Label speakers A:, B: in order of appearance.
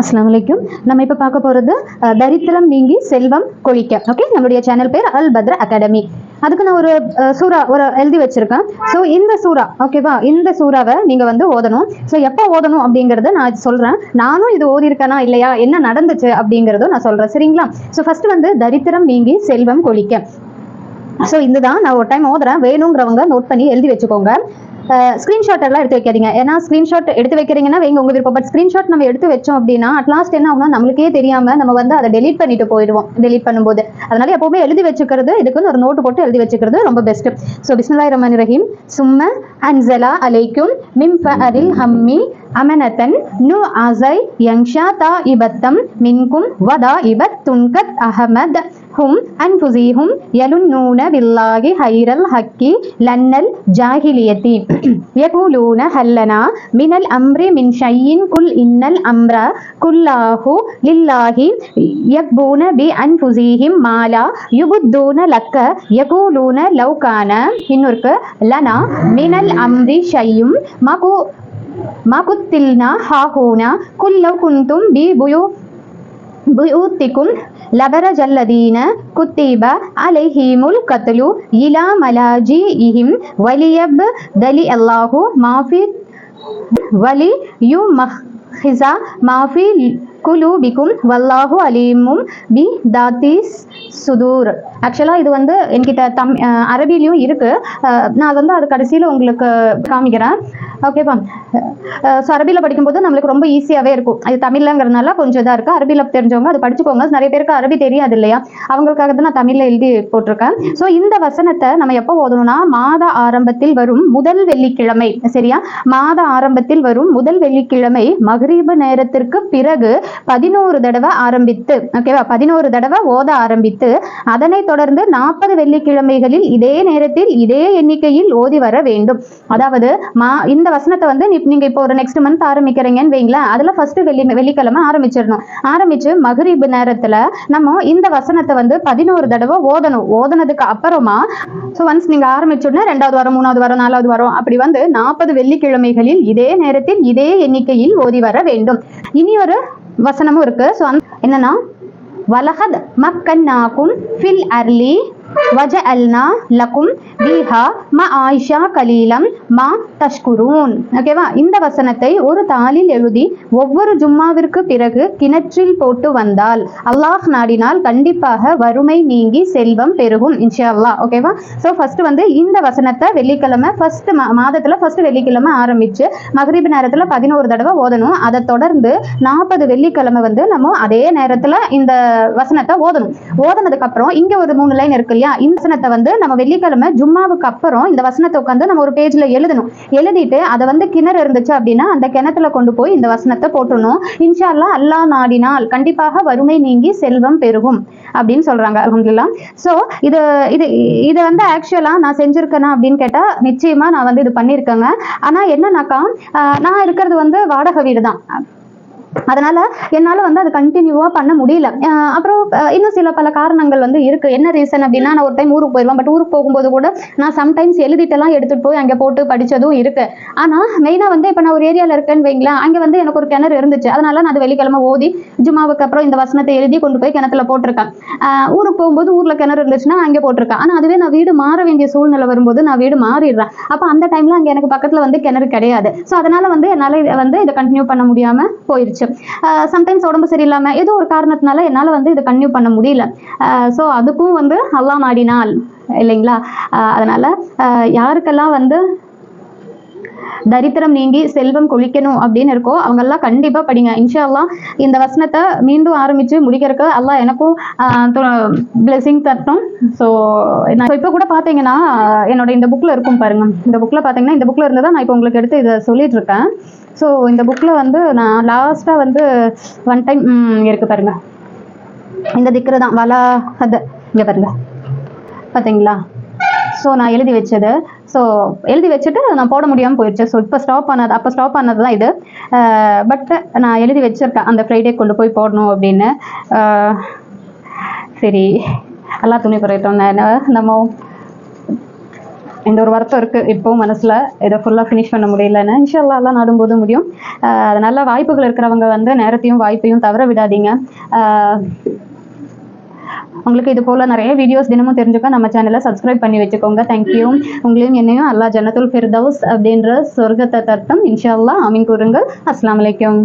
A: அஸ்லாம் வலைக்கும் நம்ம இப்போ பார்க்க போகிறது தரித்திரம் நீங்கி செல்வம் கொழிக்க. ஓகே நம்மளுடைய சேனல் பேர் அல் பத்ர அகாடமி. அதுக்கு நான் ஒரு சூரா சூறா ஒரு எழுதி வச்சிருக்கேன். ஸோ இந்த சூறா ஓகேவா இந்த சூறாவை நீங்கள் வந்து ஓதணும். ஸோ எப்போ ஓதணும் அப்படிங்கிறத நான் சொல்கிறேன் நானும் இது ஓதியிருக்கேனா இல்லையா? என்ன நடந்துச்சு அப்படிங்கிறதும் நான் சொல்கிறேன் சரிங்களா? ஸோ ஃபர்ஸ்ட் வந்து தரித்திரம் நீங்கி செல்வம் கொழிக்க. ஸோ இதுதான் நான் ஒரு டைம் ஓதுறேன். வேணுங்கிறவங்க நோட் பண்ணி எழுதி வச்சுக்கோங்க. ஸ்க்ரீன்ஷாட் எல்லாம் எடுத்து வைக்காதீங்க. ஏன்னா ஸ்க்ரீன்ஷாட் எடுத்து வைக்கிறீங்கன்னா வைங்க உங்க விருப்பம். பட் ஸ்க்ரீன்ஷாட் நம்ம எடுத்து வச்சோம் அப்படின்னா அட் லாஸ்ட் என்ன ஆகும்னா நம்மளுக்கே தெரியாம நம்ம வந்து அதை டெலீட் பண்ணிட்டு போயிடுவோம். டெலீட் பண்ணும்போது. அதனால எப்பவுமே எழுதி வச்சுக்கிறது இதுக்குன்னு ஒரு நோட்டு போட்டு எழுதி வச்சுக்கிறது ரொம்ப பெஸ்ட் ஸோ பிஸ்மில்லாஹிர் ரஹ்மானிர் ரஹீம் சும்ம அன்சலா அலைக்கும் மிம் ஃபஅரில் ஹம்மி அமனத்தன் நு அசை யங்ஷா தா இபத்தம் மின்கும் வதா இபத் துன்கத் அஹமத். ஹும் அன்புசிஹும் யலுன்னூன பில்லாஹி ஹைரல் ஹக்கி லன்னல் ஜாஹிலியத்தி யகூலூன ஹல்லனா மினல் அம்ரி மின் ஷையின் குல் இன்னல் அம்ர குல்லாஹு லில்லாஹி யக்பூன பி அன்புசிஹிம் மாலா யுபுத்தூன லக்க யகூலூன லவ்கான இன்னொருக்கு லனா மினல் அம்ரி ஷையும் மகு மகுத்தில்னா ஹாஹூனா குல்லவ் குந்தும் பி புயு بيوتكم لبرج الذين كتب عليهم القتل إلى ملاجئهم وليبدل الله ما في وليمخز ما في குலூபிக்கும் வல்லாஹு அலீமும் பி தாத்திஸ் சுதூர். ஆக்சுவலாக இது வந்து என்கிட்ட தம் அரபிலையும் இருக்குது நான் வந்து அது கடைசியில் உங்களுக்கு காமிக்கிறேன். ஓகேப்பா ஸோ அரபியில் படிக்கும்போது நம்மளுக்கு ரொம்ப ஈஸியாகவே இருக்கும். அது தமிழ்லங்கிறதுனால கொஞ்சம் இதாக இருக்குது அரபியில் தெரிஞ்சவங்க அது படிச்சுக்கோங்க. நிறைய பேருக்கு அரபி தெரியாது இல்லையா? அவங்களுக்காக தான் நான் தமிழில் எழுதி போட்டிருக்கேன். ஸோ இந்த வசனத்தை நம்ம எப்போ ஓதணும்னா மாத ஆரம்பத்தில் வரும் முதல் வெள்ளிக்கிழமை. சரியா? மாத ஆரம்பத்தில் வரும் முதல் வெள்ளிக்கிழமை மகரீப நேரத்திற்கு பிறகு பதினோரு தடவை ஆரம்பித்து ஓகேவா பதினோரு தடவை ஓத ஆரம்பித்து அதனைத் தொடர்ந்து நாற்பது வெள்ளிக்கிழமைகளில் இதே நேரத்தில் இதே எண்ணிக்கையில் ஓதி வர வேண்டும். அதாவது மா இந்த வசனத்தை வந்து நீங்க இப்போ ஒரு நெக்ஸ்ட் மந்த் ஆரம்பிக்கிறீங்கன்னு வைங்களேன் அதுல ஃபர்ஸ்ட் வெள்ளி வெள்ளிக்கிழமை ஆரம்பிச்சிடணும். ஆரம்பிச்சு மகரிபு நேரத்துல நம்ம இந்த வசனத்தை வந்து பதினோரு தடவை ஓதணும். ஓதனதுக்கு அப்புறமா ஸோ ஒன்ஸ் நீங்க ஆரம்பிச்சோடனே ரெண்டாவது வாரம் மூணாவது வாரம் நாலாவது வாரம் அப்படி வந்து நாற்பது வெள்ளிக்கிழமைகளில் இதே நேரத்தில் இதே எண்ணிக்கையில் ஓதி வர வேண்டும். இனி ஒரு வசனமும் இருக்கு. ஸோ என்னன்னா வலஹத் மக்கன்னாக்கும் ஃபில் அர்லி வஜஅல்னா லக்கும் பீஹா ம ஆயிஷா கலீலம் மா தஷ்குரூன். ஓகேவா இந்த வசனத்தை ஒரு தாளில் எழுதி ஒவ்வொரு ஜும்மாவிற்கு பிறகு கிணற்றில் போட்டு வந்தால் அல்லாஹ் நாடினால் கண்டிப்பாக வறுமை நீங்கி செல்வம் பெருகும் இன்ஷா அல்லாஹ் ஓகேவா ஸோ ஃபர்ஸ்ட் வந்து இந்த வசனத்தை வெள்ளிக்கிழமை ஃபர்ஸ்ட் மாதத்துல ஃபர்ஸ்ட் வெள்ளிக்கிழமை ஆரம்பிச்சு மகரிப் நேரத்துல பதினோரு தடவை ஓதணும். அதை தொடர்ந்து நாற்பது வெள்ளிக்கிழமை வந்து நம்ம அதே நேரத்துல இந்த வசனத்தை ஓதணும். ஓதனதுக்கு அப்புறம் இங்க ஒரு மூணு லைன் இருக்கு இல்லையா? இந்த வசனத்தை வந்து நம்ம வெள்ளிக்கிழமை ஜும்மாவுக்கு அப்புறம் இந்த வசனத்தை உட்காந்து நம்ம ஒரு பேஜ்ல எழுதணும். எழுதிட்டு அதை வந்து கிணறு இருந்துச்சு அப்படின்னா அந்த கிணத்துல கொண்டு போய் இந்த வசனத்தை போட்டுடணும். இன்ஷால்லா அல்லாஹ் நாடினால் கண்டிப்பாக வறுமை நீங்கி செல்வம் பெருகும் அப்படின்னு சொல்றாங்க அலமதுல்லா ஸோ இது இது இதை வந்து ஆக்சுவலா நான் செஞ்சிருக்கேனா அப்படின்னு கேட்டா நிச்சயமா நான் வந்து இது பண்ணியிருக்கேங்க. ஆனா என்னன்னாக்கா ஆஹ் நான் இருக்கிறது வந்து வாடகை வீடு தான் அதனால என்னால வந்து அது கண்டினியூவா பண்ண முடியல. அப்புறம் இன்னும் சில பல காரணங்கள் வந்து இருக்கு. என்ன ரீசன் அப்படின்னா நான் ஒரு டைம் ஊருக்கு போயிடுவேன். பட் ஊருக்கு போகும்போது கூட நான் சம்டைம்ஸ் எழுதிட்டெல்லாம் எடுத்துட்டு போய் அங்கே போட்டு படிச்சதும் இருக்கு. ஆனா மெயினா வந்து இப்ப நான் ஒரு ஏரியால இருக்கேன்னு வைங்களேன் அங்க வந்து எனக்கு ஒரு கிணறு இருந்துச்சு. அதனால நான் அது வெள்ளிக்கிழமை ஓதி ஜுமாவுக்கு அப்புறம் இந்த வசனத்தை எழுதி கொண்டு போய் கிணத்துல போட்டிருக்கேன். ஊருக்கு போகும்போது ஊர்ல கிணறு இருந்துச்சுன்னா அங்கே போட்டிருக்கேன். ஆனா அதுவே நான் வீடு மாற வேண்டிய சூழ்நிலை வரும்போது நான் வீடு மாறிடுறேன். அப்ப அந்த டைம்ல அங்க எனக்கு பக்கத்துல வந்து கிணறு கிடையாது. ஸோ அதனால வந்து என்னால வந்து இதை கண்டினியூ பண்ண முடியாம போயிருச்சு சம்டைம்ஸ் உடம்பு சரியில்லாம ஏதோ ஒரு காரணத்தினால என்னால வந்து இதை கண்டினியூ பண்ண முடியல. ஸோ அதுக்கும் வந்து அல்லா நாடினால் இல்லைங்களா? ஆஹ் அதனால யாருக்கெல்லாம் வந்து தரித்திரம் நீங்கி செல்வம் கொழிக்கணும் அப்படின்னு இருக்கோ அவங்கெல்லாம் கண்டிப்பா படிங்க. இன்ஷால்லாம் இந்த வசனத்தை மீண்டும் ஆரம்பிச்சு முடிக்கிறதுக்கு எல்லாம் எனக்கும் பிளெஸிங் தரட்டும். ஸோ நான் இப்போ கூட பார்த்தீங்கன்னா என்னோட இந்த புக்கில் இருக்கும் பாருங்க. இந்த புக்கில் பார்த்தீங்கன்னா இந்த புக்கில் இருந்து தான் நான் இப்போ உங்களுக்கு எடுத்து இதை சொல்லிட்டு இருக்கேன். ஸோ இந்த புக்கில் வந்து நான் லாஸ்ட்டாக வந்து ஒன் டைம் இருக்கு பாருங்க. இந்த திக்ரு தான். வலா அது இங்கே பாருங்க. பார்த்தீங்களா ஸோ நான் எழுதி வச்சது. ஸோ எழுதி வச்சுட்டு நான் போட முடியாமல் போயிடுச்சு ஸோ இப்போ ஸ்டாப் பண்ணது அப்போ ஸ்டாப் பண்ணது தான் இது பட் நான் எழுதி வச்சுருக்கேன். அந்த ஃப்ரைடே கொண்டு போய் போடணும் அப்படின்னு. சரி. எல்லா துணி குறையிட்டோம் நம்ம இந்த ஒரு வருத்தம் இருக்குது இப்போவும் மனசில். இதை ஃபுல்லாக ஃபினிஷ் பண்ண முடியலன்னு. இன்ஷால்லா எல்லாம் நாடும்போது முடியும். ஆஹ் நல்ல வாய்ப்புகள் இருக்கிறவங்க வந்து நேரத்தையும் வாய்ப்பையும் தவற விடாதீங்க. உங்களுக்கு இது போல் நிறைய வீடியோஸ் தினமும் தெரிஞ்சுக்க நம்ம சேனலை சப்ஸ்கிரைப் பண்ணி வச்சுக்கோங்க. தேங்க்யூ உங்களையும் என்னையும் அல்லாஹ் ஜன்னத்துல் ஃபிர்தவுஸ் அப்படின்ற சொர்க்கத்தை தர்த்தம் இன்ஷா அல்லாஹ் அமீன் கூறுங்கள். அஸ்லாம் வலைக்கம்